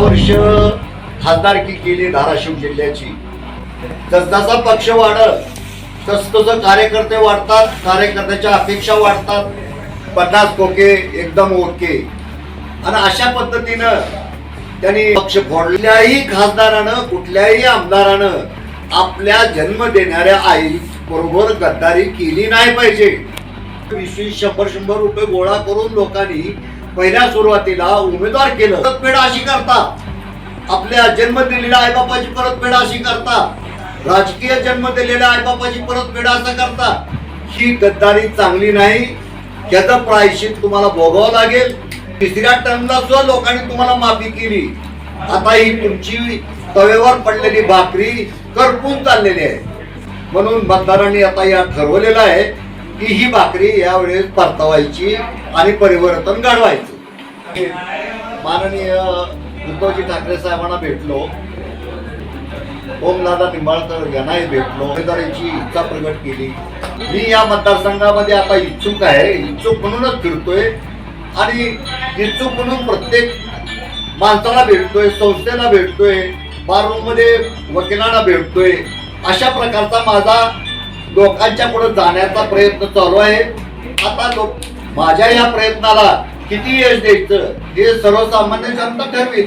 खासदारकी केली धाराशिव जिल्ह्याची. जसजसा पक्ष वाढत तस तसं कार्यकर्ते वाढतात कार्यकर्त्याच्या अपेक्षा वाढतात. पन्नास कोके एकदम ओके. आणि अशा पद्धतीनं त्यांनी पक्ष फोडल्याही खासदारानं कुठल्याही आमदारानं आपल्या जन्म देणाऱ्या आई बरोबर गद्दारी केली नाही पाहिजे. वीस शंभर शंभर रुपये गोळा करून लोकांनी पहिल्या सुरुवातीला उमेदवार केलं. परतफेड अशी करतात आपल्या जन्म दिलेल्या आईबापाची परतफेड अशी करतात राजकीय जन्म दिलेल्या आईबापाची परतफेड असं करतात ही गद्दारी चांगली नाही. त्याचं प्रायश्चित तुम्हाला भोगावं लागेल. तिसऱ्या टर्मला सुद्धा लोकांनी तुम्हाला माफी केली. आता ही तुमची तवेवर पडलेली भाकरी करपून चाललेली आहे. म्हणून मतदारांनी आता या ठरवलेलं आहे. की ही भाकरी यावेळेस परतवायची आणि परिवर्तन घडवायचं. माननीय उद्धवजी ठाकरे साहेबांना भेटलो. ओमदादा निंबाळकर यांनाही भेटलो. उमेदवारीची इच्छा प्रकट केली. मी या मतदारसंघामध्ये आता इच्छुक आहे. इच्छुक म्हणूनच फिरतोय. आणि इच्छुक म्हणून प्रत्येक माणसाला भेटतोय संस्थेला भेटतोय बारूमध्ये वकिलांना भेटतोय. अशा प्रकारचा माझा लोकांच्या पुढे जाण्याचा प्रयत्न चालू आहे. आता लोक माझ्या या प्रयत्नाला किती यश द्यायचं हे सर्वसामान्य जनता ठरवी